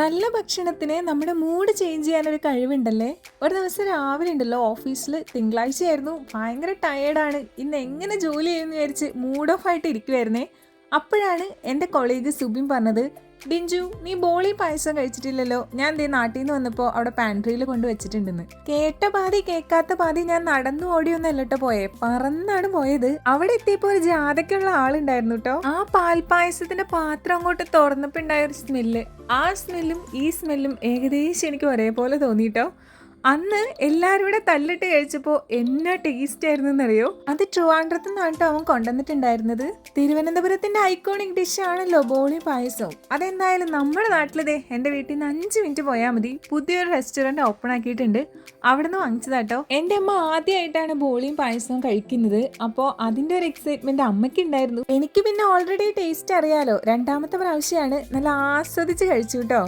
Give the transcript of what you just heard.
നല്ല ഭക്ഷണത്തിന് നമ്മുടെ മൂഡ് ചേഞ്ച് ചെയ്യാനൊരു കഴിവുണ്ടല്ലേ? ഒരു ദിവസം രാവിലെ ഉണ്ടല്ലോ ഓഫീസിൽ തിങ്കളാഴ്ചയായിരുന്നു. ഭയങ്കര ടയേർഡാണ് ഇന്ന് എങ്ങനെ ജോലി ചെയ്യുമെന്ന് വിചാരിച്ച് മൂഡ് ഓഫ് ആയിട്ട് ഇരിക്കുമായിരുന്നേ അപ്പോഴാണ് എന്റെ കൊളീഗ് സുബിൻ പറഞ്ഞത് ബിഞ്ചു നീ ബോളി പായസം കഴിച്ചിട്ടില്ലല്ലോ. ഞാൻ ദേ നാട്ടിൽ നിന്ന് വന്നപ്പോൾ അവിടെ പാൻട്രിയിൽ കൊണ്ട് വെച്ചിട്ടുണ്ടെന്ന്. കേട്ട പാതി കേൾക്കാത്ത പാതി ഞാൻ നടന്നു ഓടിയൊന്നല്ലട്ടോ പോയെ. പറന്നാണ് പോയത്. അവിടെ എത്തിയപ്പോൾ ഒരു ജാതക്കുള്ള ആളുണ്ടായിരുന്നു കേട്ടോ ആ പാൽപായസത്തിന്റെ പാത്രം അങ്ങോട്ട് തുറന്നപ്പോൾ ഉണ്ടായ ഒരു സ്മെല്ല് ആ സ്മെല്ലും ഈ സ്മെല്ലും ഏകദേശം എനിക്ക് ഒരേപോലെ തോന്നിട്ടോ അന്ന് എല്ലാവരും കൂടെ തല്ലിട്ട് കഴിച്ചപ്പോൾ എന്നാ ടേസ്റ്റ് ആയിരുന്നു എന്നറിയോ അത് ട്രിവാൻഡ്രത്തിൽ നിന്നാണ് അവൻ കൊണ്ടുവന്നിട്ടുണ്ടായിരുന്നത്. തിരുവനന്തപുരത്തിന്റെ ഐക്കോണിക് ഡിഷ് ആണല്ലോ ബോളി പായസം. അതെന്തായാലും നമ്മുടെ നാട്ടിലതേ എന്റെ വീട്ടിൽ നിന്ന് അഞ്ച് മിനിറ്റ് പോയാൽ മതി. പുതിയൊരു റെസ്റ്റോറന്റ് ഓപ്പൺ ആക്കിയിട്ടുണ്ട്. അവിടെ നിന്ന് വാങ്ങിച്ചതാട്ടോ. എന്റെ അമ്മ ആദ്യമായിട്ടാണ് ബോളിയും പായസവും കഴിക്കുന്നത്. അപ്പോൾ അതിന്റെ ഒരു എക്സൈറ്റ്മെന്റ് അമ്മയ്ക്ക് ഉണ്ടായിരുന്നു എനിക്ക് പിന്നെ ഓൾറെഡി ടേസ്റ്റ് അറിയാലോ. രണ്ടാമത്തെ പ്രാവശ്യമാണ് നല്ല ആസ്വദിച്ച് കഴിച്ചു കേട്ടോ.